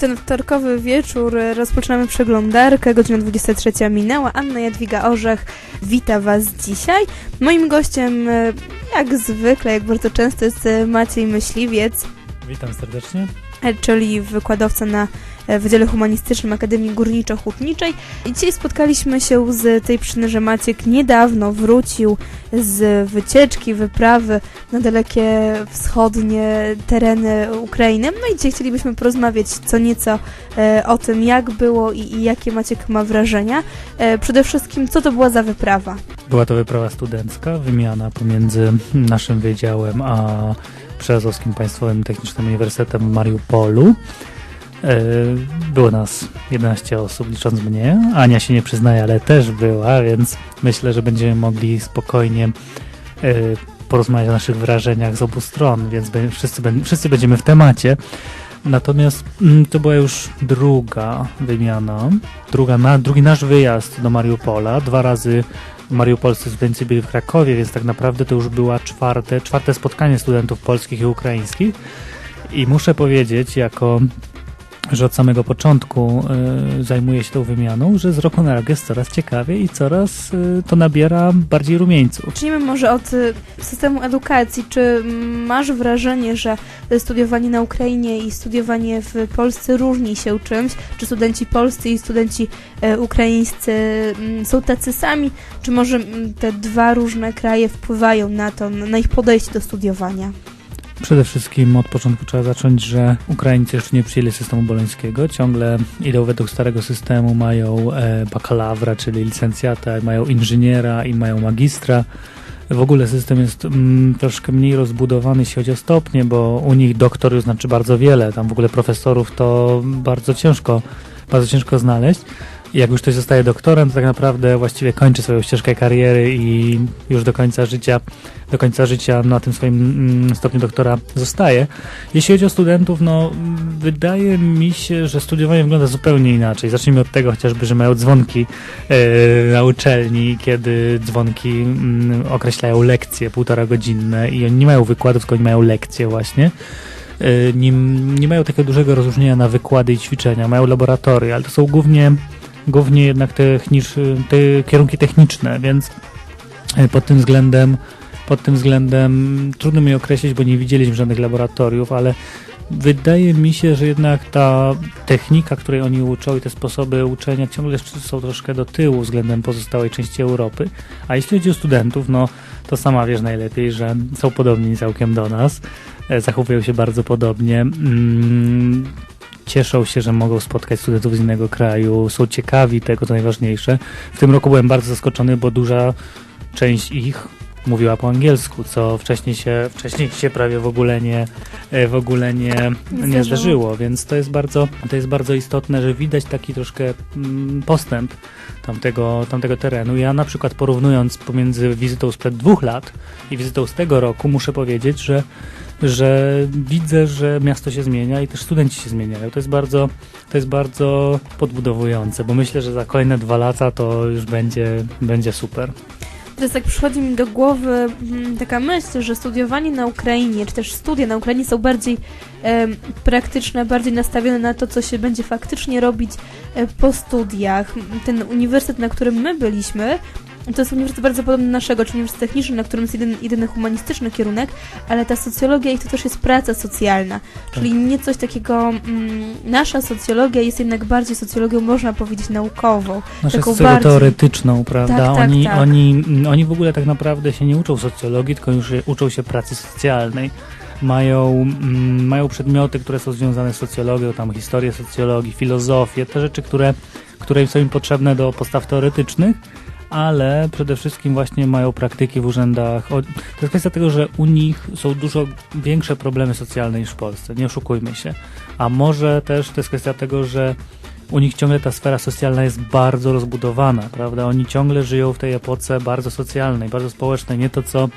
Ten wtorkowy wieczór rozpoczynamy przeglądarkę, godzina 23 minęła. Anna Jadwiga Orzech wita Was dzisiaj. Moim gościem, e, jak zwykle, jak bardzo często, jest e, Maciej Myśliwiec, Witam serdecznie. e, czyli wykładowca na Wydziale Humanistycznym Akademii Górniczo-Hutniczej. I dzisiaj spotkaliśmy się z tej przyczyny, że Maciek niedawno wrócił z wycieczki, wyprawy na dalekie wschodnie tereny Ukrainy. No i dzisiaj chcielibyśmy porozmawiać co nieco e, o tym, jak było i, i jakie Maciek ma wrażenia. E, przede wszystkim, co to była za wyprawa? Była to wyprawa studencka, wymiana pomiędzy naszym wydziałem a Przyazowskim Państwowym Technicznym Uniwersytetem w Mariupolu. E, Było nas 11 osób, licząc mnie. Ania się nie przyznaje, ale też była, więc myślę, że będziemy mogli spokojnie e, porozmawiać o naszych wrażeniach z obu stron, więc wszyscy będziemy w temacie. Natomiast mm, to była już druga wymiana, druga na, drugi nasz wyjazd do Mariupola. Dwa razy mariupolscy studenci byli w Krakowie, więc tak naprawdę to już była czwarte, czwarte spotkanie studentów polskich i ukraińskich. I muszę powiedzieć, jako że od samego początku y, zajmuję się tą wymianą, że z roku na rok jest coraz ciekawiej i coraz y, to nabiera bardziej rumieńców. Zacznijmy może od y, systemu edukacji. Czy masz wrażenie, że studiowanie na Ukrainie i studiowanie w Polsce różni się czymś? Czy studenci polscy i studenci e, ukraińscy mm, są tacy sami? Czy może mm, te dwa różne kraje wpływają na to, na ich podejście do studiowania? Przede wszystkim od początku trzeba zacząć, że Ukraińcy jeszcze nie przyjęli systemu bolońskiego, ciągle idą według starego systemu, mają e, bakalawra, czyli licencjata, mają inżyniera i mają magistra. W ogóle system jest mm, troszkę mniej rozbudowany, jeśli chodzi o stopnie, bo u nich doktor znaczy bardzo wiele, tam w ogóle profesorów to bardzo ciężko, bardzo ciężko znaleźć. Jak już ktoś zostaje doktorem, to tak naprawdę właściwie kończy swoją ścieżkę kariery i już do końca życia do końca życia na tym swoim mm, stopniu doktora zostaje. Jeśli chodzi o studentów, no wydaje mi się, że studiowanie wygląda zupełnie inaczej. Zacznijmy od tego chociażby, że mają dzwonki e, na uczelni, kiedy dzwonki mm, określają lekcje półtora godzinne i oni nie mają wykładów, tylko oni mają lekcje właśnie. E, nie, nie mają takiego dużego rozróżnienia na wykłady i ćwiczenia, mają laboratoria, ale to są głównie, głównie jednak technicz, te kierunki techniczne, więc e, pod tym względem pod tym względem trudno mi określić, bo nie widzieliśmy żadnych laboratoriów, ale wydaje mi się, że jednak ta technika, której oni uczą i te sposoby uczenia ciągle są troszkę do tyłu względem pozostałej części Europy. A jeśli chodzi o studentów, no to sama wiesz najlepiej, że są podobni całkiem do nas, e, zachowują się bardzo podobnie. Cieszą się, że mogą spotkać studentów z innego kraju, są ciekawi tego, to najważniejsze. W tym roku byłem bardzo zaskoczony, bo duża część ich mówiła po angielsku, co wcześniej się, wcześniej się prawie w ogóle nie, e, w ogóle nie, nie zdarzyło. zdarzyło, więc to jest bardzo, to jest bardzo istotne, że widać taki troszkę mm, postęp tamtego, tamtego terenu. Ja na przykład porównując pomiędzy wizytą sprzed dwóch lat i wizytą z tego roku, muszę powiedzieć, że że widzę, że miasto się zmienia i też studenci się zmieniają. To jest bardzo, to jest bardzo podbudowujące, bo myślę, że za kolejne dwa lata to już będzie, będzie super. Teraz tak przychodzi mi do głowy mm, taka myśl, że studiowanie na Ukrainie, czy też studia na Ukrainie są bardziej em, praktyczne, bardziej nastawione na to, co się będzie faktycznie robić e, po studiach. Ten uniwersytet, na którym my byliśmy, to jest uniwersytet bardzo podobny do naszego, czyli uniwersytet techniczny, na którym jest jeden, jedyny humanistyczny kierunek, ale ta socjologia i to też jest praca socjalna. Czyli nie coś takiego, mm, nasza socjologia jest jednak bardziej socjologią, można powiedzieć, naukową. Nasze Taką bardziej- teoretyczną, prawda? Tak, tak, oni, tak. Oni, oni w ogóle tak naprawdę się nie uczą socjologii, tylko już uczą się pracy socjalnej. Mają, mm, mają przedmioty, które są związane z socjologią, tam historię socjologii, filozofię, te rzeczy, które, które są im potrzebne do postaw teoretycznych, ale przede wszystkim właśnie mają praktyki w urzędach. To jest kwestia tego, że u nich są dużo większe problemy socjalne niż w Polsce, nie oszukujmy się. A może też to jest kwestia tego, że u nich ciągle ta sfera socjalna jest bardzo rozbudowana, prawda? Oni ciągle żyją w tej epoce bardzo socjalnej, bardzo społecznej, nie to co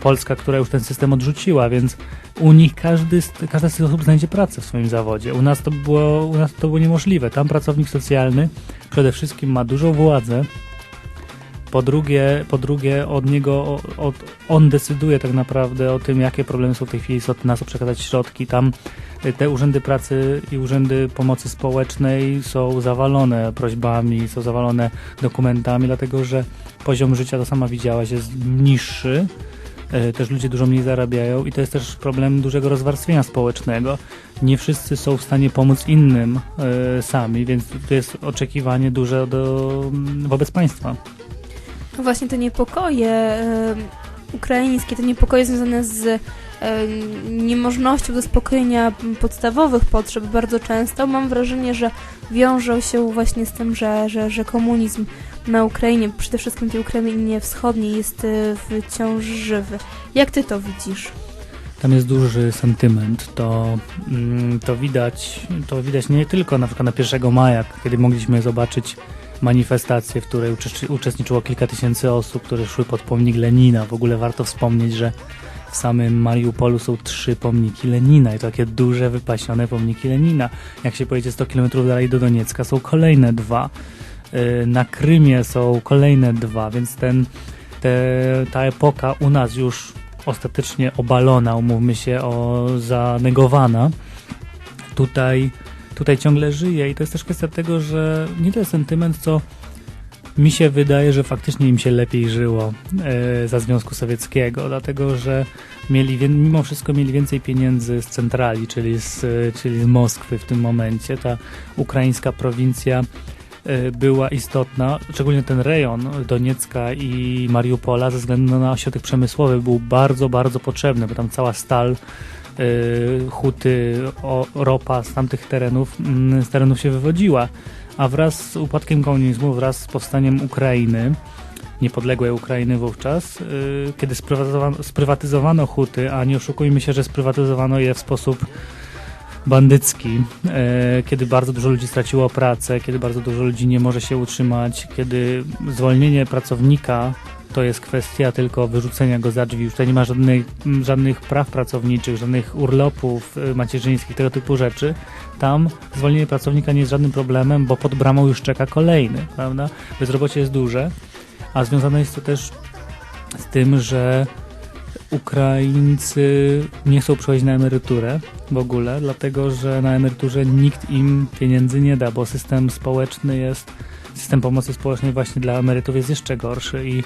Polska, która już ten system odrzuciła, więc u nich każdy, każda z tych osób znajdzie pracę w swoim zawodzie. U nas to było, u nas to było niemożliwe. Tam pracownik socjalny przede wszystkim ma dużą władzę, Po drugie, po drugie od niego, od, on decyduje tak naprawdę o tym, jakie problemy są w tej chwili istotne, na co przekazać środki. Tam te urzędy pracy i urzędy pomocy społecznej są zawalone prośbami, są zawalone dokumentami, dlatego że poziom życia, to sama widziałaś, jest niższy. E, też ludzie dużo mniej zarabiają i to jest też problem dużego rozwarstwienia społecznego. Nie wszyscy są w stanie pomóc innym e, sami, więc to jest oczekiwanie duże do, wobec państwa. No właśnie te niepokoje ukraińskie, te niepokoje związane z niemożnością zaspokojenia podstawowych potrzeb bardzo często mam wrażenie, że wiążą się właśnie z tym, że, że, że komunizm na Ukrainie, przede wszystkim tej Ukrainie wschodniej jest y, wciąż żywy. Jak ty to widzisz? Tam jest duży sentyment. To, mm, to, widać, to widać nie tylko na przykład na 1 maja, kiedy mogliśmy zobaczyć manifestację, w której uczestniczyło kilka tysięcy osób, które szły pod pomnik Lenina. W ogóle warto wspomnieć, że w samym Mariupolu są trzy pomniki Lenina i takie duże, wypasione pomniki Lenina. Jak się pojedzie 100 km dalej do Doniecka, są kolejne dwa. Y, na Krymie są kolejne dwa, więc ten, te, ta epoka u nas już ostatecznie obalona, umówmy się, o zanegowana, tutaj, tutaj ciągle żyje i to jest też kwestia tego, że nie to jest sentyment, co mi się wydaje, że faktycznie im się lepiej żyło e, za Związku Sowieckiego, dlatego że mieli, mimo wszystko mieli więcej pieniędzy z centrali, czyli z, czyli z Moskwy w tym momencie. Ta ukraińska prowincja e, była istotna, szczególnie ten rejon Doniecka i Mariupola ze względu na ośrodek przemysłowy był bardzo, bardzo potrzebny, bo tam cała stal e, huty, o, ropa z tamtych terenów, mm, z terenów się wywodziła. A wraz z upadkiem komunizmu, wraz z powstaniem Ukrainy, niepodległej Ukrainy wówczas, yy, kiedy sprywatyzowano, sprywatyzowano huty, a nie oszukujmy się, że sprywatyzowano je w sposób bandycki, yy, kiedy bardzo dużo ludzi straciło pracę, kiedy bardzo dużo ludzi nie może się utrzymać, kiedy zwolnienie pracownika to jest kwestia tylko wyrzucenia go za drzwi. Już tutaj nie ma żadnych, żadnych praw pracowniczych, żadnych urlopów y, macierzyńskich, tego typu rzeczy. Tam zwolnienie pracownika nie jest żadnym problemem, bo pod bramą już czeka kolejny, prawda? Bezrobocie jest duże, a związane jest to też z tym, że Ukraińcy nie chcą przejść na emeryturę w ogóle, dlatego że na emeryturze nikt im pieniędzy nie da, bo system społeczny jest, system pomocy społecznej właśnie dla emerytów jest jeszcze gorszy i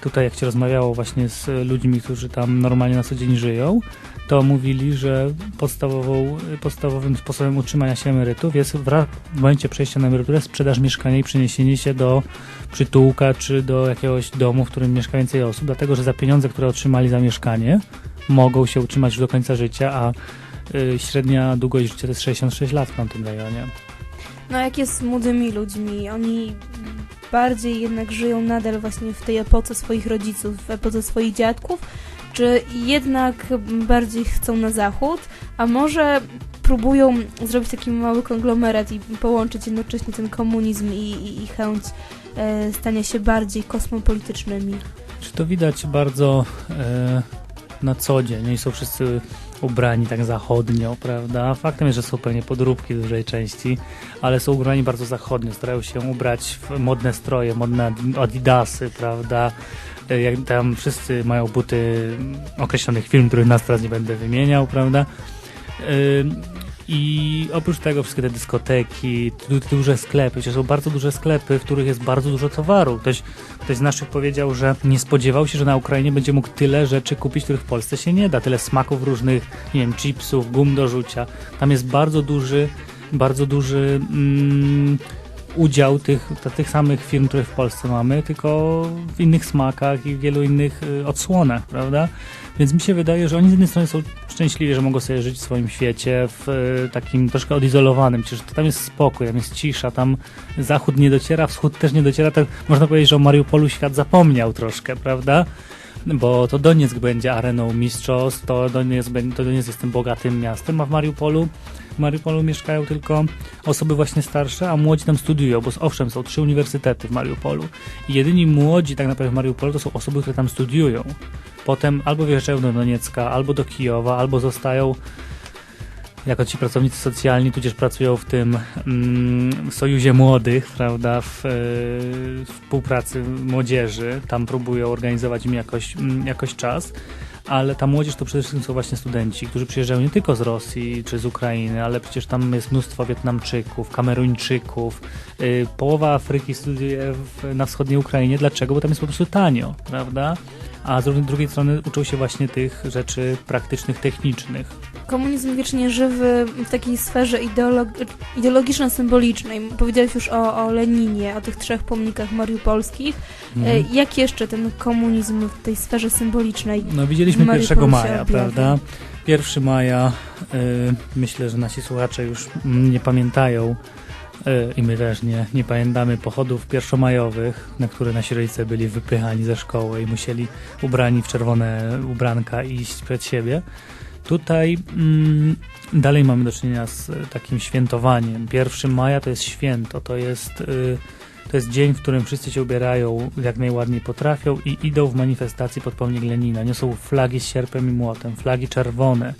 tutaj jak się rozmawiało właśnie z ludźmi, którzy tam normalnie na co dzień żyją, to mówili, że podstawowym sposobem utrzymania się emerytów jest w, momencie przejścia na emeryturę sprzedaż mieszkania i przeniesienie się do przytułka czy do jakiegoś domu, w którym mieszka więcej osób, dlatego że za pieniądze, które otrzymali za mieszkanie, mogą się utrzymać do końca życia, a y, średnia długość życia to jest 66 lat w tamtym rejonie. No jak jest z młodymi ludźmi, oni bardziej jednak żyją nadal właśnie w tej epoce swoich rodziców, w epoce swoich dziadków, czy jednak bardziej chcą na zachód, a może próbują zrobić taki mały konglomerat i połączyć jednocześnie ten komunizm i, i, i chęć e, stania się bardziej kosmopolitycznymi. Czy to widać bardzo e, na co dzień? Oni są wszyscy ubrani tak zachodnio, prawda? Faktem jest, że są pewnie podróbki w dużej części, ale są ubrani bardzo zachodnio, starają się ubrać w modne stroje, modne adidasy, prawda? E, jak tam wszyscy mają buty określonych firm, których nas teraz nie będę wymieniał, prawda? E, I oprócz tego wszystkie te dyskoteki, duże sklepy, przecież są bardzo duże sklepy, w których jest bardzo dużo towaru. Ktoś, ktoś z naszych powiedział, że nie spodziewał się, że na Ukrainie będzie mógł tyle rzeczy kupić, których w Polsce się nie da. Tyle smaków różnych, nie wiem, chipsów, gum do rzucia. Tam jest bardzo duży, bardzo duży mm, udział tych, tych samych firm, które w Polsce mamy, tylko w innych smakach i w wielu innych y, odsłonach, prawda? Więc mi się wydaje, że oni z jednej strony są szczęśliwi, że mogą sobie żyć w swoim świecie, w y, takim troszkę odizolowanym, przecież tam jest spokój, tam jest cisza, tam zachód nie dociera, wschód też nie dociera, tak można powiedzieć, że o Mariupolu świat zapomniał troszkę, prawda? bo to Donieck będzie areną mistrzostw, to Donieck, to Donieck jest tym bogatym miastem, a w Mariupolu w Mariupolu mieszkają tylko osoby właśnie starsze, a młodzi tam studiują, bo owszem, są trzy uniwersytety w Mariupolu. I jedyni młodzi tak naprawdę w Mariupolu to są osoby, które tam studiują. Potem albo wyjeżdżają do Doniecka, albo do Kijowa, albo zostają jako ci pracownicy socjalni, tudzież pracują w tym mm, w Sojuzie Młodych, prawda, w, e, w współpracy młodzieży, tam próbują organizować im jakoś, mm, jakoś czas, ale ta młodzież to przede wszystkim są właśnie studenci, którzy przyjeżdżają nie tylko z Rosji czy z Ukrainy, ale przecież tam jest mnóstwo Wietnamczyków, Kameruńczyków, yy, połowa Afryki studiuje na wschodniej Ukrainie. Dlaczego? Bo tam jest po prostu tanio, prawda? A z drugiej strony uczą się właśnie tych rzeczy praktycznych, technicznych komunizm wiecznie żywy w takiej sferze ideolog ideologiczno-symbolicznej. Powiedziałeś już o, o Leninie, o tych trzech pomnikach mariupolskich. Mhm. E, jak jeszcze ten komunizm w tej sferze symbolicznej? No widzieliśmy 1 maja, prawda? 1 maja, y, myślę, że nasi słuchacze już nie pamiętają y, i my też nie, nie pamiętamy pochodów pierwszomajowych, na które nasi rodzice byli wypychani ze szkoły i musieli ubrani w czerwone ubranka iść przed siebie. Tutaj mm, dalej mamy do czynienia z e, takim świętowaniem. 1 maja to jest święto, to jest, y, to jest dzień, w którym wszyscy się ubierają jak najładniej potrafią i idą w manifestacji pod pomnik Lenina. Niosą flagi z sierpem i młotem, flagi czerwone,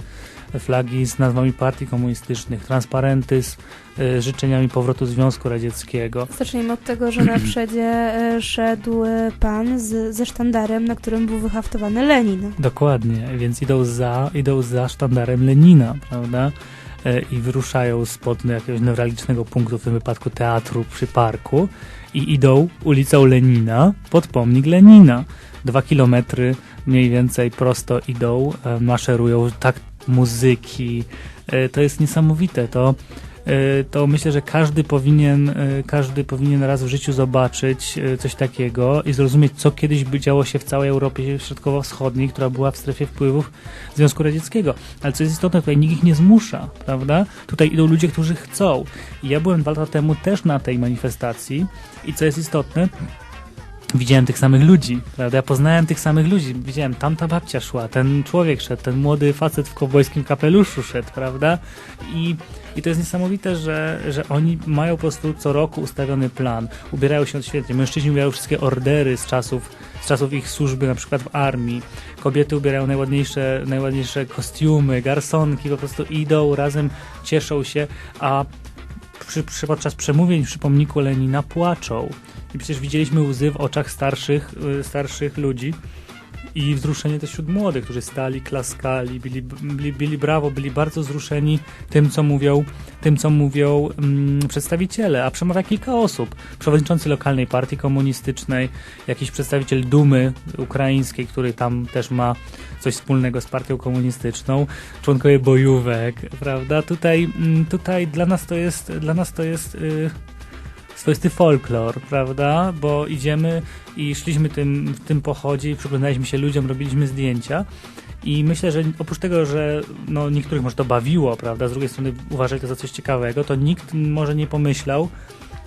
flagi z nazwami partii komunistycznych, transparenty z y, życzeniami powrotu Związku Radzieckiego. Zacznijmy od tego, że na przedzie y, szedł y, pan z, ze sztandarem, na którym był wyhaftowany Lenin. Dokładnie, więc idą za, idą za sztandarem Lenina, prawda? I wyruszają spod jakiegoś newralgicznego punktu, w tym wypadku teatru przy parku i idą ulicą Lenina pod pomnik Lenina. Dwa kilometry mniej więcej prosto idą, maszerują tak muzyki. E, to jest niesamowite. To, e, to myślę, że każdy powinien, e, każdy powinien raz w życiu zobaczyć coś takiego i zrozumieć, co kiedyś działo się w całej Europie Środkowo-Wschodniej, która była w strefie wpływów Związku Radzieckiego. Ale co jest istotne, tutaj nikt ich nie zmusza, prawda? Tutaj idą ludzie, którzy chcą. I ja byłem dwa lata temu też na tej manifestacji i co jest istotne, widziałem tych samych ludzi, prawda? Ja poznałem tych samych ludzi, widziałem, tamta babcia szła, ten człowiek szedł, ten młody facet w kowbojskim kapeluszu szedł, prawda? I, i to jest niesamowite, że, że oni mają po prostu co roku ustawiony plan, ubierają się odświetnie, mężczyźni ubierają wszystkie ordery z czasów, z czasów ich służby, na przykład w armii, kobiety ubierają najładniejsze, najładniejsze kostiumy, garsonki, po prostu idą, razem cieszą się, a przy, podczas przemówień przy pomniku Lenina płaczą. I przecież widzieliśmy łzy w oczach starszych, y, starszych ludzi i wzruszenie też wśród młodych, którzy stali, klaskali, byli, byli, byli brawo, byli bardzo wzruszeni tym, co mówią, tym, co mówią mm, przedstawiciele, a przemawia kilka osób. Przewodniczący lokalnej partii komunistycznej, jakiś przedstawiciel Dumy ukraińskiej, który tam też ma coś wspólnego z partią komunistyczną, członkowie bojówek, prawda? Tutaj, mm, tutaj dla nas to jest, dla nas to jest yy, swoisty folklor, prawda? Bo idziemy i szliśmy tym, w tym pochodzie i przyglądaliśmy się ludziom, robiliśmy zdjęcia. I myślę, że oprócz tego, że no, niektórych może to bawiło, prawda, z drugiej strony uważali to za coś ciekawego, to nikt może nie pomyślał,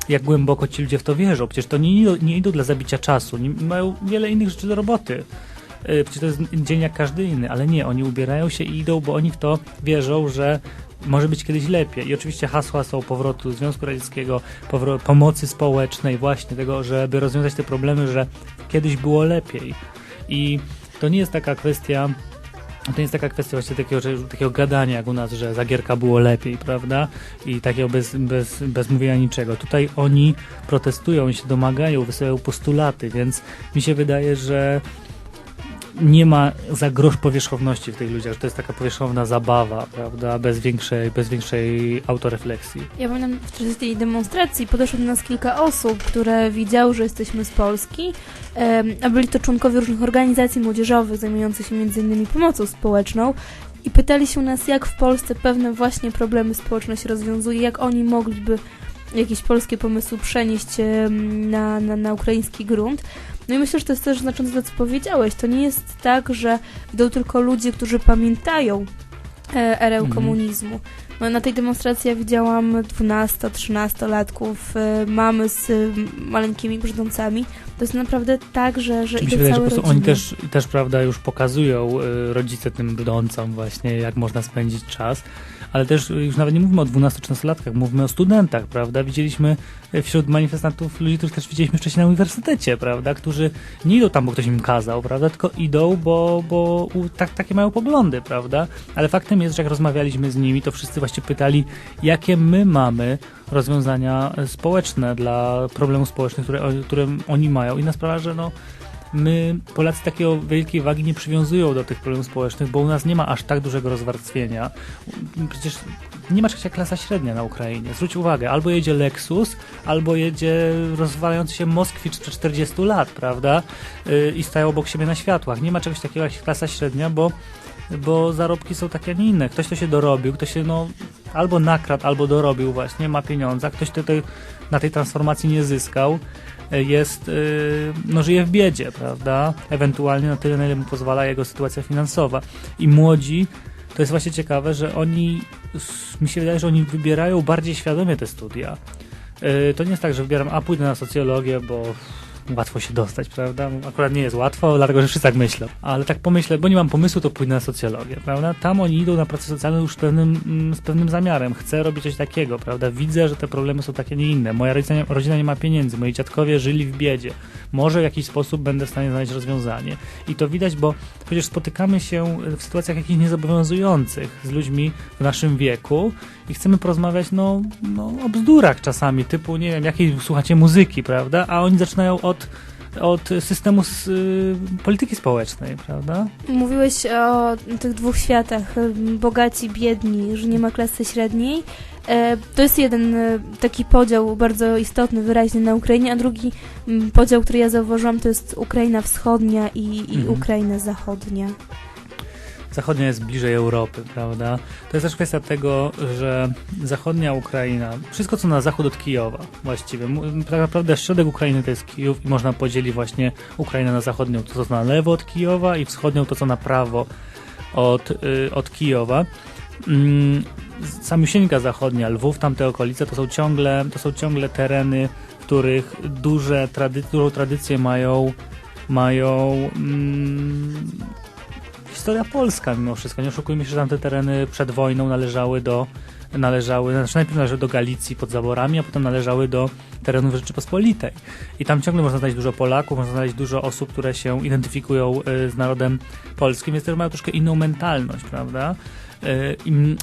jak głęboko ci ludzie w to wierzą. Przecież to nie, nie idą dla zabicia czasu, nie, mają wiele innych rzeczy do roboty. E, przecież to jest dzień jak każdy inny, ale nie, oni ubierają się i idą, bo oni w to wierzą, że może być kiedyś lepiej. I oczywiście hasła są powrotu Związku Radzieckiego, pomocy społecznej, właśnie tego, żeby rozwiązać te problemy, że kiedyś było lepiej. I to nie jest taka kwestia to nie jest taka kwestia właśnie takiego, że, takiego gadania jak u nas, że Zagierka było lepiej, prawda? I takiego bez, bez, bez mówienia niczego. Tutaj oni protestują, się domagają, wysyłają postulaty, więc mi się wydaje, że nie ma za grosz powierzchowności w tych ludziach, że to jest taka powierzchowna zabawa, prawda, bez większej, bez większej autorefleksji. Ja pamiętam w czasie tej demonstracji podeszło do nas kilka osób, które widziały, że jesteśmy z Polski, a byli to członkowie różnych organizacji młodzieżowych zajmujących się m.in. pomocą społeczną i pytali się nas, jak w Polsce pewne właśnie problemy społeczne się rozwiązuje, jak oni mogliby jakieś polskie pomysły przenieść na, na, na ukraiński grunt. No i myślę, że to jest też znaczące to, co powiedziałeś. To nie jest tak, że idą tylko ludzie, którzy pamiętają e, erę mhm. komunizmu. No, na tej demonstracji ja widziałam 12-13-latków, e, mamy z maleńkimi brzdącami. To jest naprawdę tak, że, że idą wydaje, że po prostu oni też, też, prawda, już pokazują y, rodzice tym brzdącom właśnie, jak można spędzić czas. Ale też już nawet nie mówimy o 12-13-latkach, mówimy o studentach, prawda? Widzieliśmy wśród manifestantów ludzi, których też widzieliśmy wcześniej na uniwersytecie, prawda? Którzy nie idą tam, bo ktoś im kazał, prawda? Tylko idą, bo, bo tak, takie mają poglądy, prawda? Ale faktem jest, że jak rozmawialiśmy z nimi, to wszyscy właśnie pytali, jakie my mamy rozwiązania społeczne dla problemów społecznych, które, które oni mają. Inna sprawa, że no my, Polacy, takiej wielkiej wagi nie przywiązują do tych problemów społecznych, bo u nas nie ma aż tak dużego rozwarstwienia. Przecież nie ma czegoś jak klasa średnia na Ukrainie. Zwróć uwagę, albo jedzie Lexus, albo jedzie rozwalający się Moskwicz sprzed 40 lat, prawda? Yy, I stają obok siebie na światłach. Nie ma czegoś takiego jak klasa średnia, bo bo zarobki są takie, a nie inne. Ktoś to się dorobił, ktoś się no albo nakradł, albo dorobił właśnie, ma pieniądze, ktoś tutaj na tej transformacji nie zyskał, jest, e, no żyje w biedzie, prawda? Ewentualnie na tyle, na ile mu pozwala jego sytuacja finansowa. I młodzi, to jest właśnie ciekawe, że oni, mi się wydaje, że oni wybierają bardziej świadomie te studia. E, to nie jest tak, że wybieram, a pójdę na socjologię, bo łatwo się dostać, prawda? Akurat nie jest łatwo, dlatego że wszyscy tak myślą. Ale tak pomyślę, bo nie mam pomysłu, to pójdę na socjologię, prawda? Tam oni idą na pracę socjalną już z pewnym, mm, z pewnym zamiarem. Chcę robić coś takiego, prawda? Widzę, że te problemy są takie, nie inne. Moja rodzina, rodzina nie ma pieniędzy, moi dziadkowie żyli w biedzie. Może w jakiś sposób będę w stanie znaleźć rozwiązanie. I to widać, bo przecież spotykamy się w sytuacjach jakichś niezobowiązujących z ludźmi w naszym wieku i chcemy porozmawiać, no, no o bzdurach czasami, typu, nie wiem, jakiej słuchacie muzyki, prawda? A oni zaczynają od od, od systemu z, y, polityki społecznej, prawda? Mówiłeś o tych dwóch światach, y, bogaci, biedni, że nie ma klasy średniej. E, to jest jeden y, taki podział bardzo istotny, wyraźny na Ukrainie, a drugi mm, podział, który ja zauważyłam, to jest Ukraina wschodnia i, i mhm. Ukraina zachodnia zachodnia jest bliżej Europy, prawda? To jest też kwestia tego, że zachodnia Ukraina, wszystko co na zachód od Kijowa właściwie, tak naprawdę środek Ukrainy to jest Kijów i można podzielić właśnie Ukrainę na zachodnią, to co na lewo od Kijowa i wschodnią to co na prawo od, y, od Kijowa. Mm, Samiusieńka zachodnia, Lwów, tamte okolice to są ciągle, to są ciągle tereny, w których duże trady, dużą tradycję mają mają mm, historia polska mimo wszystko. Nie oszukujmy się, że tamte tereny przed wojną należały do należały, znaczy najpierw należały do Galicji pod zaborami, a potem należały do terenów Rzeczypospolitej. I tam ciągle można znaleźć dużo Polaków, można znaleźć dużo osób, które się identyfikują y, z narodem polskim, więc też mają troszkę inną mentalność, prawda?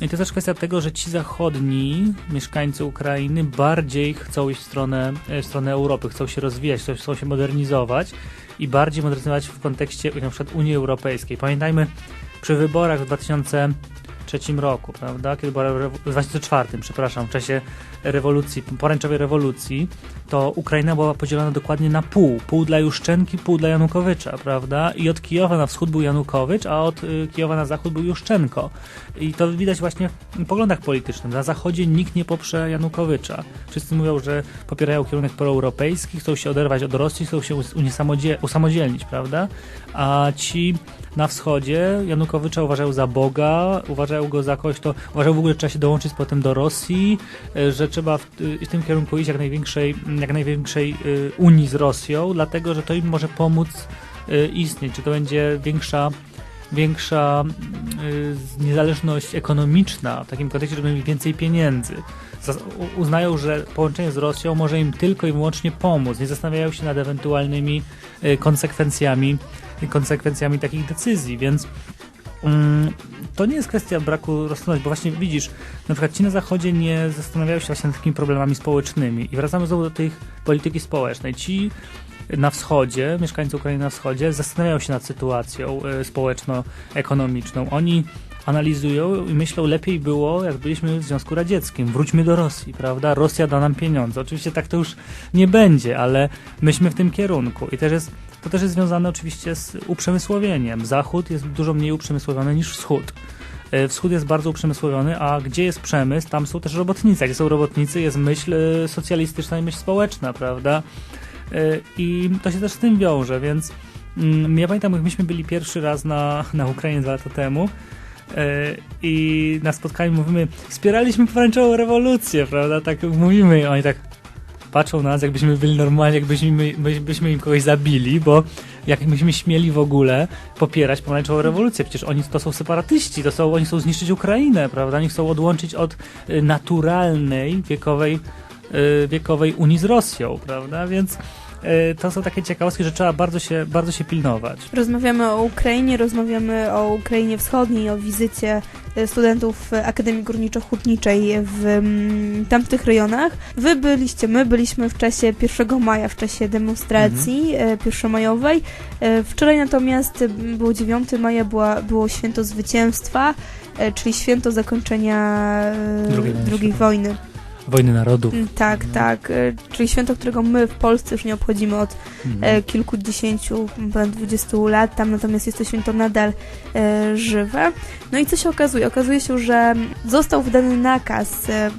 I to też kwestia tego, że ci zachodni mieszkańcy Ukrainy bardziej chcą iść w stronę, y, w stronę Europy, chcą się rozwijać, chcą się modernizować i bardziej modernizować w kontekście na przykład Unii Europejskiej. Pamiętajmy, przy wyborach w 2003 roku, prawda, kiedy była w 2004, przepraszam, w czasie rewolucji, poręczowej rewolucji, to Ukraina była podzielona dokładnie na pół. Pół dla Juszczenki, pół dla Janukowycza, prawda? I od Kijowa na wschód był Janukowycz, a od y, Kijowa na zachód był Juszczenko. I to widać właśnie w poglądach politycznych. Na zachodzie nikt nie poprze Janukowycza. Wszyscy mówią, że popierają kierunek proeuropejski, chcą się oderwać od Rosji, chcą się usamodzielnić, prawda? A ci na wschodzie Janukowycza uważają za Boga, uważają go za kogoś, to uważają w ogóle, że trzeba się dołączyć potem do Rosji, y, że trzeba w, w tym kierunku iść jak największej, jak największej y, unii z Rosją, dlatego że to im może pomóc y, istnieć, czy to będzie większa większa niezależność ekonomiczna, w takim kontekście, żeby mieć więcej pieniędzy. Uznają, że połączenie z Rosją może im tylko i wyłącznie pomóc. Nie zastanawiają się nad ewentualnymi konsekwencjami, konsekwencjami takich decyzji, więc Mm, to nie jest kwestia braku rozsądności, bo właśnie widzisz, na przykład ci na zachodzie nie zastanawiają się właśnie nad takimi problemami społecznymi i wracamy znowu do tej polityki społecznej. Ci na wschodzie, mieszkańcy Ukrainy na wschodzie zastanawiają się nad sytuacją y, społeczno-ekonomiczną. Oni analizują i myślą, lepiej było, jak byliśmy w Związku Radzieckim. Wróćmy do Rosji, prawda? Rosja da nam pieniądze. Oczywiście tak to już nie będzie, ale myśmy w tym kierunku. I też jest to też jest związane oczywiście z uprzemysłowieniem. Zachód jest dużo mniej uprzemysłowiony niż wschód. E, wschód jest bardzo uprzemysłowiony, a gdzie jest przemysł, tam są też robotnicy. Gdzie są robotnicy, jest myśl e, socjalistyczna i myśl społeczna, prawda? E, I to się też z tym wiąże, więc mm, ja pamiętam, jak myśmy byli pierwszy raz na, na Ukrainie dwa lata temu i na spotkaniu mówimy, wspieraliśmy pomarańczową rewolucję, prawda? Tak mówimy i oni tak patrzą na nas, jakbyśmy byli normalni, jakbyśmy my, byśmy im kogoś zabili, bo jak myśmy śmieli w ogóle popierać pomarańczową rewolucję. Przecież oni to są separatyści, to są, oni chcą zniszczyć Ukrainę, prawda? Oni chcą odłączyć od y, naturalnej, wiekowej, y, wiekowej Unii z Rosją, prawda? Więc to są takie ciekawostki, że trzeba bardzo się, bardzo się pilnować. Rozmawiamy o Ukrainie, rozmawiamy o Ukrainie Wschodniej, o wizycie e, studentów Akademii Górniczo-Hutniczej w mm, tamtych rejonach. Wy byliście, my byliśmy w czasie 1 maja, w czasie demonstracji e, pierwszomajowej. E, Wczoraj natomiast było 9 maja, była, było święto zwycięstwa, e, czyli święto zakończenia e, Drugiej wojny. Wojny. Narodów. Mm, Tak, tak. e, Czyli święto, którego my w Polsce już nie obchodzimy od Mhm. e, kilkudziesięciu, ponad 20 lat, tam natomiast jest to święto nadal e, żywe. No i co się okazuje? Okazuje się, że został wydany nakaz e,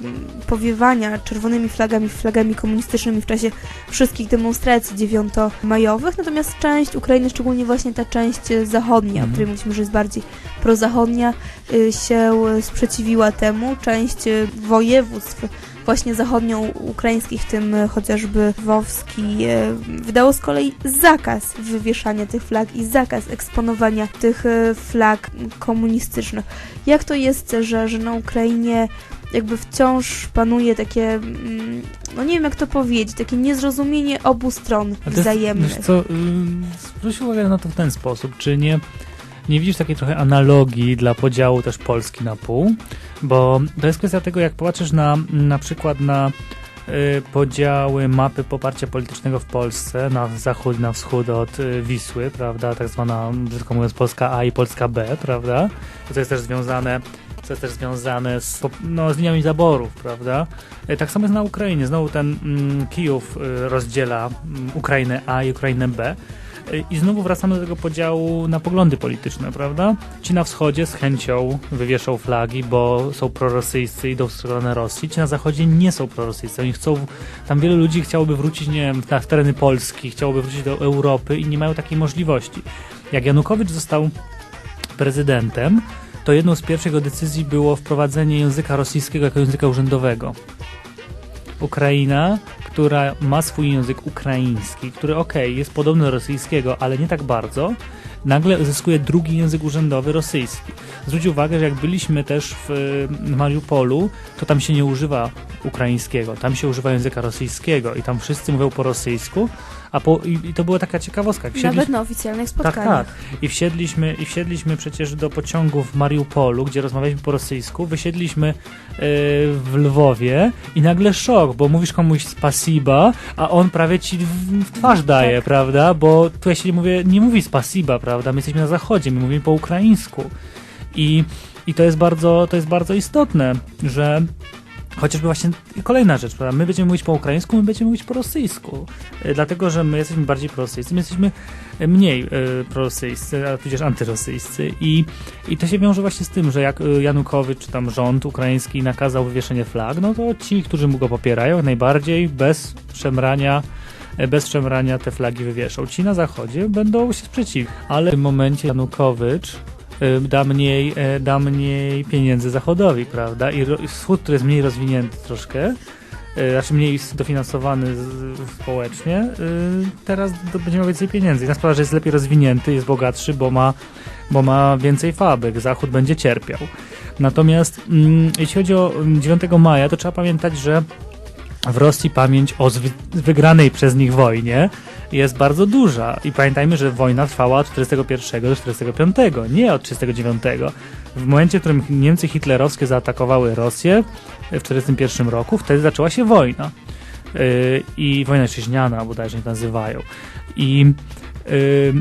powiewania czerwonymi flagami, flagami komunistycznymi w czasie wszystkich demonstracji dziewiątomajowych, natomiast część Ukrainy, szczególnie właśnie ta część e, zachodnia, o Mhm. której mówiliśmy, że jest bardziej prozachodnia, się sprzeciwiła temu. Część e, województw właśnie zachodnioukraińskich, w tym chociażby Wowski, e, wydało z kolei zakaz wywieszania tych flag i zakaz eksponowania tych flag komunistycznych. Jak to jest, że, że na Ukrainie jakby wciąż panuje takie, mm, no nie wiem jak to powiedzieć, takie niezrozumienie obu stron wzajemnych. Wiesz co, zwróć uwagę na to w ten sposób, czy nie, nie widzisz takiej trochę analogii dla podziału też Polski na pół? Bo to jest kwestia tego, jak popatrzysz na, na przykład na y, podziały mapy poparcia politycznego w Polsce na zachód, na wschód od y, Wisły, prawda, tak zwana, brzydko mówiąc, Polska A i Polska B, prawda, to jest też związane co jest też związane z, no, z liniami zaborów, prawda? E, Tak samo jest na Ukrainie. Znowu ten mm, Kijów y, rozdziela mm, Ukrainę A i Ukrainę B. E, I znowu wracamy do tego podziału na poglądy polityczne, prawda? Ci na wschodzie z chęcią wywieszą flagi, bo są prorosyjscy, idą w stronę Rosji. Ci na zachodzie nie są prorosyjscy. Oni chcą, tam wielu ludzi chciałoby wrócić, nie wiem, na tereny Polski, chciałoby wrócić do Europy i nie mają takiej możliwości. Jak Janukowicz został prezydentem, to jedną z pierwszych decyzji było wprowadzenie języka rosyjskiego jako języka urzędowego. Ukraina, która ma swój język ukraiński, który okej, jest podobny do rosyjskiego, ale nie tak bardzo, nagle zyskuje drugi język urzędowy rosyjski. Zwróć uwagę, że jak byliśmy też w y, Mariupolu, to tam się nie używa ukraińskiego, tam się używa języka rosyjskiego i tam wszyscy mówią po rosyjsku, a po, i, i to była taka ciekawostka. Jak Nawet na oficjalnych tak, spotkaniach. tak. I wsiedliśmy, I wsiedliśmy przecież do pociągu w Mariupolu, gdzie rozmawialiśmy po rosyjsku. Wysiedliśmy yy, w Lwowie i nagle szok, bo mówisz komuś spasiba, a on prawie ci w, w twarz daje, Tak. prawda? Bo tu ja się nie mówię, nie mówi spasiba, prawda? My jesteśmy na zachodzie, my mówimy po ukraińsku. I, i to jest bardzo, to jest bardzo istotne, że Chociażby właśnie kolejna rzecz, prawda? My będziemy mówić po ukraińsku, my będziemy mówić po rosyjsku. E, Dlatego, że my jesteśmy bardziej prorosyjscy, my jesteśmy e, mniej e, prorosyjscy, a tudzież antyrosyjscy. I, I to się wiąże właśnie z tym, że jak Janukowicz czy tam rząd ukraiński nakazał wywieszenie flag, no to ci, którzy mu go popierają, najbardziej bez szemrania bez szemrania te flagi wywieszą. Ci na zachodzie będą się sprzeciwić. Ale w tym momencie Janukowicz y, da mniej, e, da mniej pieniędzy Zachodowi, prawda? I i wschód, który jest mniej rozwinięty troszkę, y, znaczy mniej dofinansowany społecznie, y, teraz będzie miał więcej pieniędzy. Inna sprawa, że jest lepiej rozwinięty, jest bogatszy, bo ma, bo ma więcej fabryk. Zachód będzie cierpiał. Natomiast mm, jeśli chodzi o mm, 9 maja, to trzeba pamiętać, że w Rosji pamięć o wygranej przez nich wojnie jest bardzo duża. I pamiętajmy, że wojna trwała od 41 do 45, nie od 39. W momencie, w którym Niemcy hitlerowskie zaatakowały Rosję w 41 roku, wtedy zaczęła się wojna. Yy, I wojna cieśniana bodajże nazywają. I yy,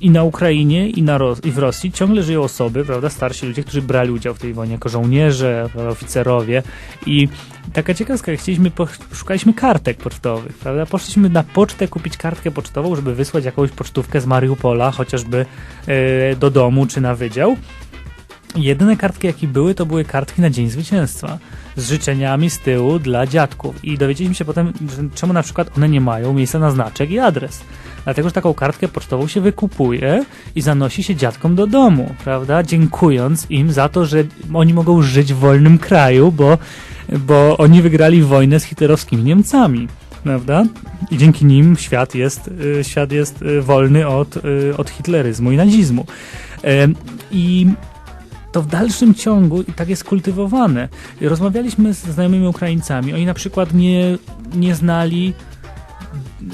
i na Ukrainie, i, na i w Rosji ciągle żyją osoby, prawda, starsi ludzie, którzy brali udział w tej wojnie jako żołnierze, oficerowie. I taka ciekawostka, jak chcieliśmy, szukaliśmy kartek pocztowych, prawda? Poszliśmy na pocztę kupić kartkę pocztową, żeby wysłać jakąś pocztówkę z Mariupola, chociażby e, do domu czy na wydział. Jedyne kartki, jakie były, to były kartki na Dzień Zwycięstwa z życzeniami z tyłu dla dziadków. I dowiedzieliśmy się potem, czemu na przykład one nie mają miejsca na znaczek i adres. Dlatego, że taką kartkę pocztową się wykupuje i zanosi się dziadkom do domu, prawda? Dziękując im za to, że oni mogą żyć w wolnym kraju, bo, bo oni wygrali wojnę z hitlerowskimi Niemcami. prawda? I dzięki nim świat jest, y, świat jest y, wolny od, y, od hitleryzmu i nazizmu. I to w dalszym ciągu i tak jest kultywowane. Rozmawialiśmy z znajomymi Ukraińcami. Oni na przykład nie, nie znali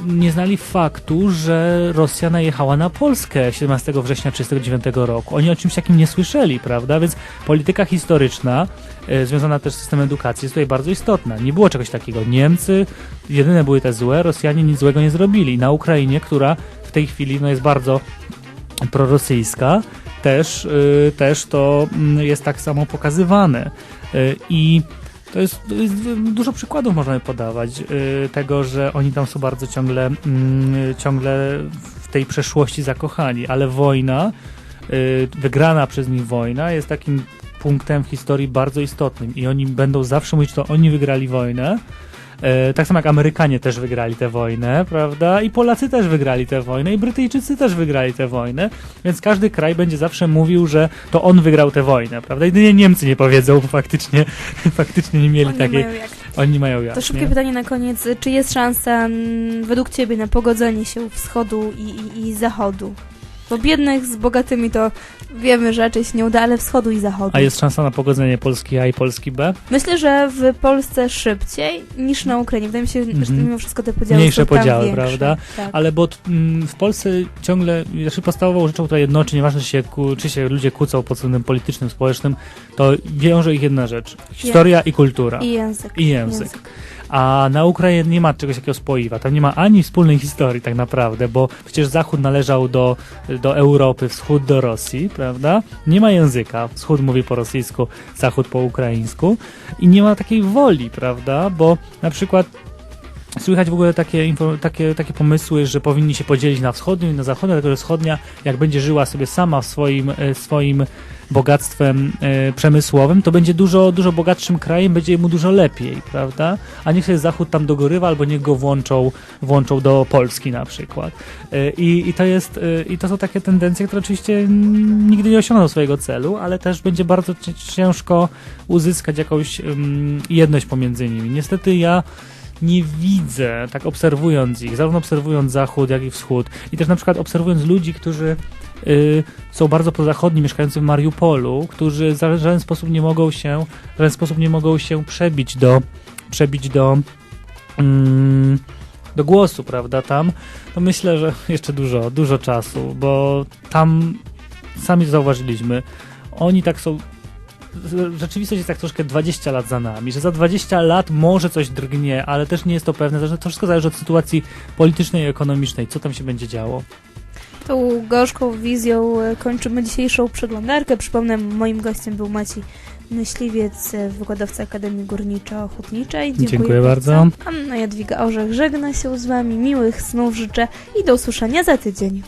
nie znali faktu, że Rosja najechała na Polskę 17 września 1939 roku. Oni o czymś takim nie słyszeli, prawda? Więc polityka historyczna, e, związana też z systemem edukacji, jest tutaj bardzo istotna. Nie było czegoś takiego. Niemcy jedyne były te złe, Rosjanie nic złego nie zrobili. Na Ukrainie, która w tej chwili no, jest bardzo prorosyjska, też, y, też to mm, jest tak samo pokazywane. Y, I to jest, to jest dużo przykładów możemy podawać y, tego, że oni tam są bardzo ciągle, mm, ciągle w tej przeszłości zakochani, ale wojna, y, wygrana przez nich wojna jest takim punktem w historii bardzo istotnym i oni będą zawsze mówić, to oni wygrali wojnę. E, tak samo jak Amerykanie też wygrali tę wojnę, prawda? I Polacy też wygrali tę wojnę, i Brytyjczycy też wygrali tę wojnę, więc każdy kraj będzie zawsze mówił, że to on wygrał tę wojnę, prawda? Jedynie Niemcy nie powiedzą, bo faktycznie, faktycznie nie mieli Oni takiej. mają jak. Oni mają jak. To szybkie nie? pytanie na koniec. Czy jest szansa mm, według Ciebie na pogodzenie się wschodu i, i, i zachodu? Bo biednych z bogatymi to wiemy, że się nie uda, ale wschodu i zachodu. A jest szansa na pogodzenie Polski A i Polski B? Myślę, że w Polsce szybciej niż na Ukrainie. Wydaje mi się, że Mhm. mimo wszystko te podziały Mniejsze podziały, większe. prawda? Tak. Ale bo mm, w Polsce ciągle, znaczy podstawową rzeczą, która jednoczy, nieważne czy się, czy się ludzie kłócą pod względem politycznym, społecznym, to wiąże ich jedna rzecz. Historia i kultura. I język. I język. A na Ukrainie nie ma czegoś takiego spoiwa. Tam nie ma ani wspólnej historii tak naprawdę, bo przecież Zachód należał do, do Europy, Wschód do Rosji, prawda? Nie ma języka. Wschód mówi po rosyjsku, Zachód po ukraińsku. I nie ma takiej woli, prawda? Bo na przykład Słychać w ogóle takie, takie, takie pomysły, że powinni się podzielić na wschodnią i na zachodnią, dlatego że wschodnia, jak będzie żyła sobie sama swoim, e, swoim bogactwem e, przemysłowym, to będzie dużo, dużo bogatszym krajem, będzie mu dużo lepiej, prawda? A niech sobie Zachód tam dogorywa, albo niech go włączą, włączą do Polski na przykład. E, I, i, to jest, I to są takie tendencje, które oczywiście nigdy nie osiągną swojego celu, ale też będzie bardzo ci- ciężko uzyskać jakąś mm, jedność pomiędzy nimi. Niestety ja nie widzę, tak obserwując ich, zarówno obserwując Zachód, jak i Wschód, i też na przykład obserwując ludzi, którzy y, są bardzo prozachodni, mieszkający w Mariupolu, którzy w żaden sposób nie mogą się, w żaden sposób nie mogą się przebić do, przebić do, mm, do głosu, prawda, tam, to myślę, że jeszcze dużo, dużo czasu, bo tam sami zauważyliśmy, oni tak są rzeczywistość jest tak troszkę 20 lat za nami, że za 20 lat może coś drgnie, ale też nie jest to pewne, że to wszystko zależy od sytuacji politycznej i ekonomicznej, co tam się będzie działo. Tą gorzką wizją e, kończymy dzisiejszą przeglądarkę. Przypomnę, moim gościem był Maciej Myśliwiec, e, wykładowca Akademii Górniczo-Hutniczej. Dziękuję, Dziękuję bardzo. Anna Jadwiga Orzech żegna się z Wami. Miłych snów życzę i do usłyszenia za tydzień.